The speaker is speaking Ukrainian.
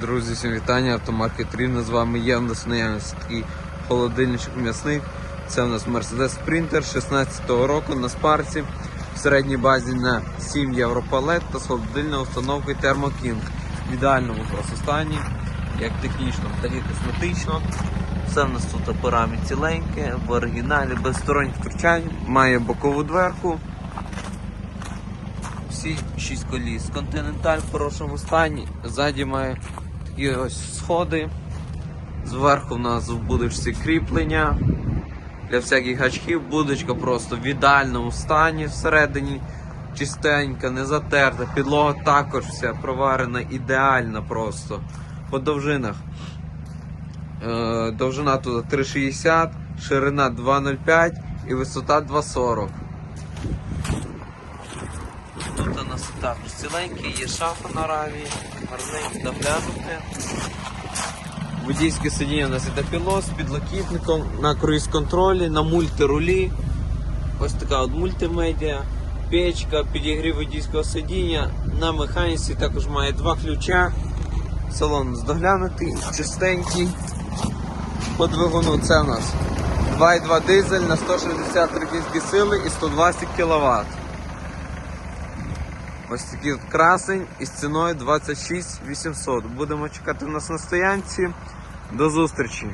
Друзі, всім вітання, автомаркет Рівно. З вами є. У нас наявність такий холодильничок м'ясних. Це у нас Mercedes Sprinter 16-го року на спарці. В середній базі на 7 євро палет та з холодильною установкою Thermo King. В ідеальному просто стані, як технічно, так і косметично. Все в нас тут операмі ціленьке, в оригіналі, без сторонніх втручань, має бокову дверку. Всі 6 коліс. Континенталь в хорошому стані. Ззаді має такі ось сходи. Зверху в нас в будочці кріплення. Для всяких гачків будочка просто в ідеальному стані всередині. Чистенька, не затерта. Підлога також вся проварена ідеально просто. По довжинах. Е, довжина тут 3,60, ширина 2,05 і висота 2,40. Тут у нас також ціленький, є шафа на рамі, гарненько доглянути. Водійське сидіння у нас іде пілот з підлокітником на круїз-контролі, на мультирулі. Ось така от мультимедіа, печка, підігрів водійського сидіння. На механіці також має два ключа. Салон доглянутий, чистенький. По двигуну це у нас 2,2 дизель на 163 кінські сили і 120 кВт. Ось такий от красень із ціною 26 800. Будемо чекати нас на стоянці. До зустрічі!